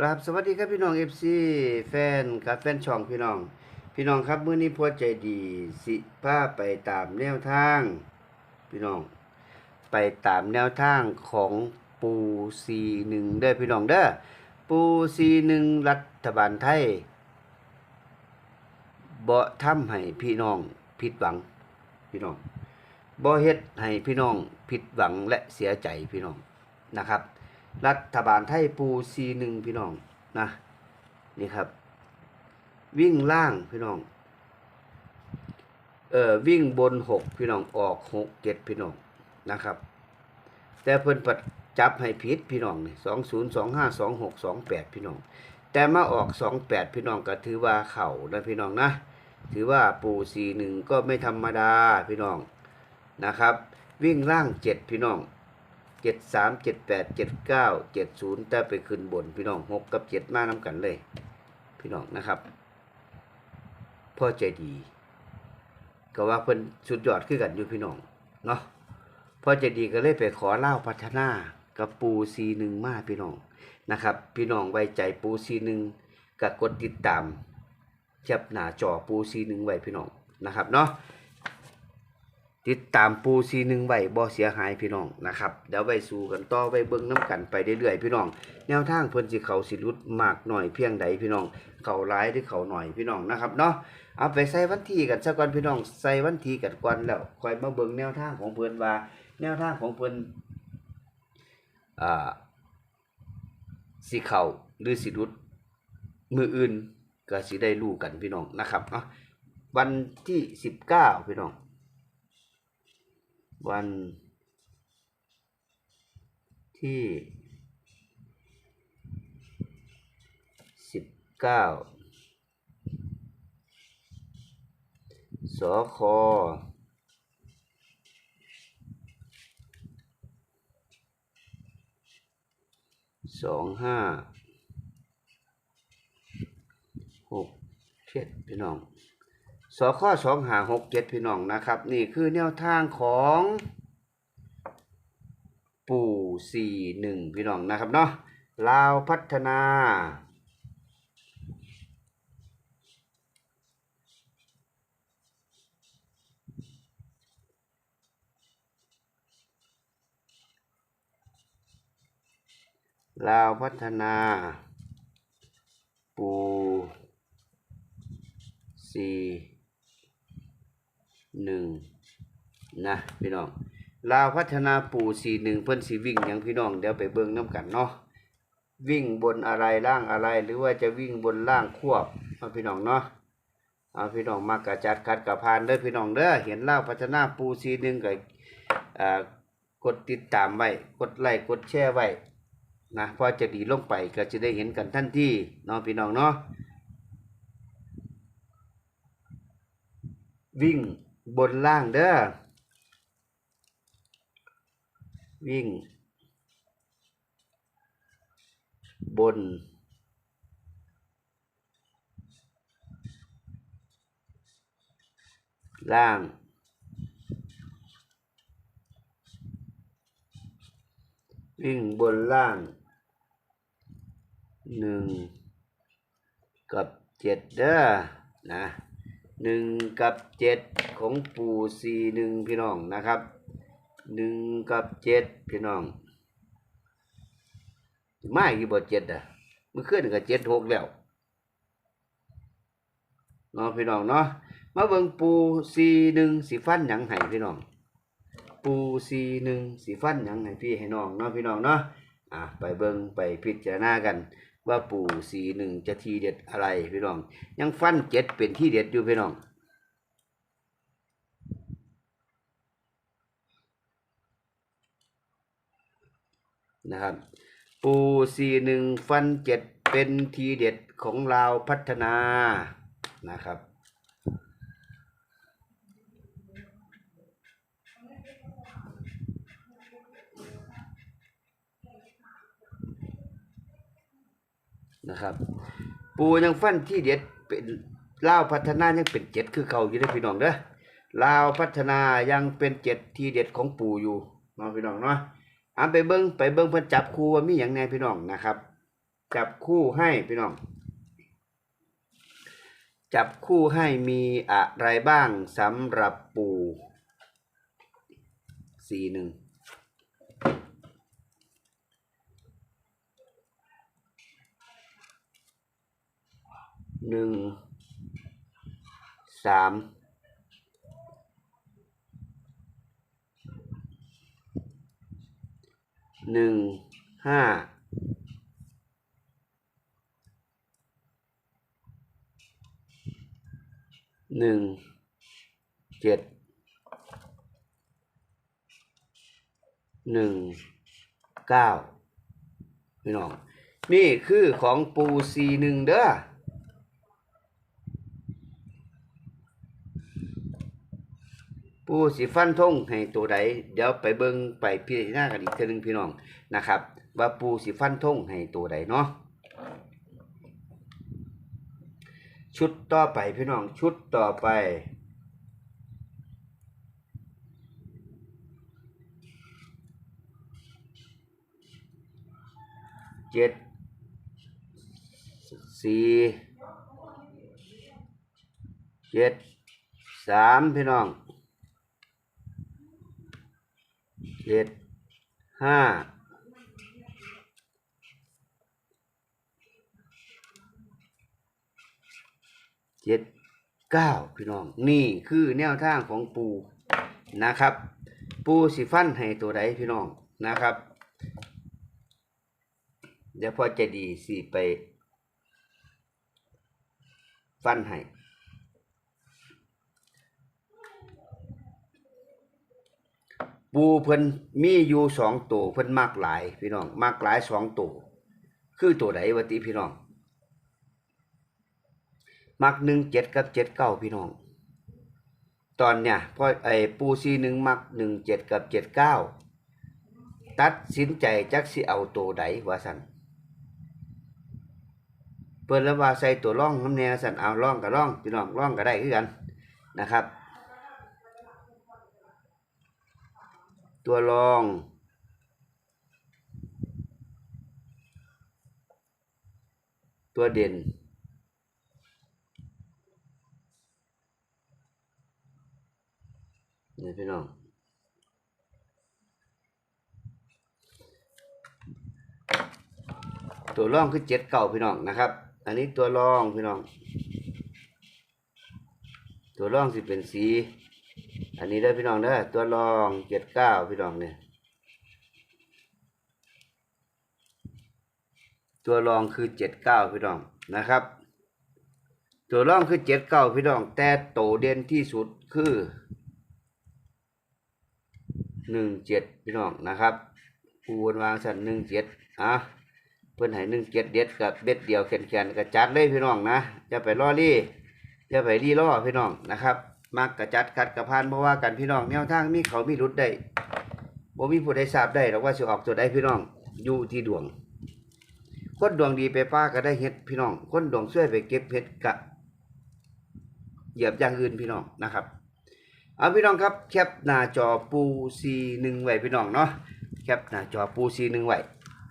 กราบสวัสดีครับพี่น้องเอฟซีแฟนครับแฟนช่องพี่น้อง พี่น้องครับมื้อนี้พวใจดีสิพาไปตามแนวทาง พี่น้อง ไปตามแนวทางของปูซีหนึ่งเด้อพี่น้องเด้อปูซีหนึ่งรัฐบาลไทยบ่ทำให้พี่น้องผิดหวังพี่น้องบ่เฮ็ดให้พี่น้องผิดหวังและเสียใจพี่น้องนะครับ รัฐบาลไทยปูซีหนึ่งพี่น้องนะนี่ครับ วิ่งล่างพี่น้องเอ่อวิ่งบนหกพี่น้องออกหกเจ็ดพี่น้องนะครับ แต่เพิ่นปัดจับให้ผิดพี่น้องนี่สองศูนย์สองห้าสองหกสองแปดพี่น้อง แต่มาออกสองแปดพี่น้องก็ถือว่าเข่านะพี่น้องนะถือว่าปูซีหนึ่งก็ไม่ธรรมดาพี่น้องนะครับ วิ่งล่างเจ็ดพี่น้อง เจ็ดสามเจ็ดแปดเจ็ดเก้าเจ็ดศูนย์แต่ไปขึ้นบน พี่น้องหกกับเจ็ดมาน้ำกันเลย พี่น้องนะครับพ่อใจดี ก็ว่าเพิ่นสุดยอดคือกันอยู่พี่น้องเนาะพ่อใจดีก็เลยไปขอเล่าพัฒนากับปูซีหนึ่งมาพี่น้องนะครับ พี่น้องไว้ใจปูซีหนึ่งกับกดติดตามแคปหน้าจอปูซีหนึ่งไว้พี่น้องนะครับเนาะ ติดตามปูซีหนึ่งไว้บ่เสียหายพี่น้องนะครับเดี๋ยวไปสู่กันต่อไปเบิ่งน้ำกันไปเรื่อยๆพี่น้อง แนวทางเพิ่นสิเขาสิรุดมากหน่อยเพียงใดพี่น้อง เขาร้ายหรือเขาหน่อยพี่น้องนะครับเนาะเอาไปใส่วันที่กันซะก่อนพี่น้องใส่วันที่กันก่อนแล้วคอยมาเบิ่งแนวทางของเพิ่นว่า แนวทางของเพิ่นอ่าสิเขาหรือสิรุดมืออื่นก็สิได้รู้กันพี่น้องนะครับเนาะวันที่สิบเก้าพี่น้อง วันที่สิบเก้าสคสองห้าหกเจ็ดพี่น้อง สข้อสองหาหกเจ็ดพี่น้องนะครับ นี่คือแนวทางของปู่สี่หนึ่งพี่น้องนะครับเนาะลาวพัฒนา ลาวพัฒนา ปูสี่ หนึ่งนะพี่น้องลาวพัฒนาปูสี่หนึ่งเพิ่นสีวิ่งหยังพี่น้องเดี๋ยวไปเบิ่งน้ำกันเนาะวิ่งบนอะไรล่างอะไรหรือว่าจะวิ่งบนล่างควบเอาพี่น้องเนาะเอาพี่น้องมากระจัดคัดกระพานเด้อพี่น้องเด้อเห็นลาวพัฒนาปูสี่หนึ่งก็อ่ากดติดตามไว้กดไลค์กดแชร์ไว้นะพอจะดีลงไปก็จะได้เห็นกันทันทีเนาะพี่น้องเนาะวิ่ง บนล่างเด้อ วิ่ง บน ล่าง วิ่งบนล่างหนึ่งกับเจ็ดเด้อนะ หนึ่งกับเจ็ดของปู่สี่หนึ่งพี่น้องนะครับหนึ่งกับเจ็ดพี่น้องไม่กี่บทเจ็ดอะมื่อคืนก็เจ็ดหกแล้วเนาะพี่น้องเนาะมาเบิ่งปูสี่หนึ่งสีฟันหยังไห้พี่น้อง ปูซีหนึ่งสีฟันหยังให้พี่ให้น้องเนาะพี่น้องเนาะอะไปเบิ่งไปพิจารณากัน ว่าปูสีหนึ่งจะทีเด็ดอะไรพี่น้อง ยังฟันเจ็ดเป็นที่เด็ดอยู่พี่น้องนะครับ ปูสีหนึ่งฟันเจ็ดเป็นทีเด็ดของเราพัฒนานะครับ นะครับ ปูยังฟันที่เด็ดเป็นลาวพัฒนายังเป็นเจ็ดคือเก่าอยู่เด้พี่น้องเด้อลาวพัฒนายังเป็นเจ็ดที่เด็ดของปูอยู่เนาะพี่น้องเนาะเอาไปเบิ้งไปเบิ้งเพิ่นจับครูว่ามีอย่างแน่พี่น้องนะครับ จับคู่ให้พี่น้อง จับคู่ให้มีอะไรบ้างสำหรับปูสี่หนึ่ง หนึ่งสามหนึ่งห้าหนึ่งเจ็ดหนึ่งเก้าพี่น้อง นี่คือของปูซีหนึ่งเด้อ ปูสิฟันทงให้ตัวใดเดี๋ยวไปเบิงไปพิจารณากันอีกเทีนึงพี่น้องนะครับ ว่าปูสิฟันทงให้ตัวใดเนาะชุดต่อไปพี่น้องชุดต่อไป เจ็ดสี่เจ็ดสามพี่น้อง เจ็ดห้าเจ็ดเก้าพี่น้อง นี่คือแนวทางของปูนะครับ ปูสิฟันให้ตัวใดพี่น้องนะครับ เดี๋ยวพอจะดีสิไป ฟันให้ ปูเพิ่นมีอยู่สองตัวเพิ่นมากหลาย พี่น้องมากหลายสองตัวคือตัวไหนวะติพี่น้องมักหนึ่งเจ็ดกับเจ็ดเก้าพี่น้อง ตอนเนี้ยพอไอ้ปูซีหนึ่งมักหนึ่งเจ็ดกับเจ็ดเก้าตัดสินใจจักสิเอาตัวใดว่าสันเปิดแล้วว่าใส่ตัวร่องน้ำแนวสันเอาร่องกับร่องพี่น้องร่องก็ได้คือกันนะครับ ตัวรอง ตัวเด่น นี่พี่น้องตัวรองคือเจ็ดเก่าพี่น้องนะครับ อันนี้ตัวรองพี่น้อง ตัวรองสิเป็นสี อันนี้ได้พี่น้องเด้ตัวรองเจ็ดเก้าพี่น้องเนี่ยตัวรองคือเจ็ดเก้าพี่น้องนะครับ ตัวรองคือเจ็ดเก้าพี่น้อง แต่โตเด่นที่สุดคือหนึ่งเจ็ดพี่น้องนะครับปูนวางสันหนึ่งเจ็ดอะเพื่อนให้หนึ่งเจ็ดเด็ดกับเบ็ดเดียวแขนๆกระจัดเลยพี่น้องนะจะไปล่อรี่จะไปรี่ล่อพี่น้องนะครับ มักกระจัดขัดกระพานเพราะว่ากันพี่น้องแนวทางมีเขามีรุดได้บ่มีผู้ใดทราบได้หรอกว่าสิออกตัวใดพี่น้องอยู่ที่ดวง คนดวงดีไปป้าก็ได้เห็ดพี่น้อง คนดวงช่วยไปเก็บเห็ดกะเหยียบอย่างอื่นพี่น้องนะครับ เอาพี่น้องครับแคปหน้าจอปูซีหนึ่งไว้พี่น้องเนาะแคปหน้าจอปูซีหนึ่งไว้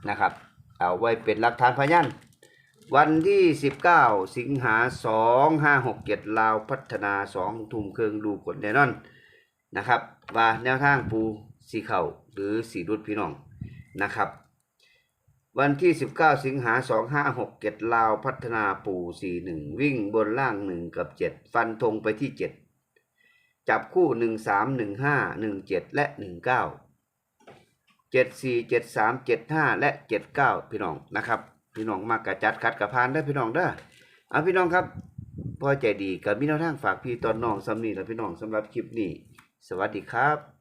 นะครับ เอาไว้เป็นหลักฐานพยาน วันที่ 19 สิงหา 2567ลาวพัฒนา 2 ทุ่มเครื่องดูกดแน่นอนนะครับ ว่าแนวทางปูสีเข่าหรือสีรุดพี่น้องนะครับ วันที่ 19 สิงหา 2567ลาวพัฒนาปู41 วิ่งบนล่าง 1 กับ 7 ฟันธงไปที่ 7 จับคู่ 1 3 1 5 1 7 และ 19 7 4 7 3 7 5 และ 79 พี่น้องนะครับ พี่น้องมากกะจัดคัดกะพานได้พี่น้องเด้อเอาพี่น้องครับพอใจดีกับมีแนวทางฝากพี่ตอนน้องสำนีและพี่น้องสำหรับคลิปนี้ สวัสดีครับ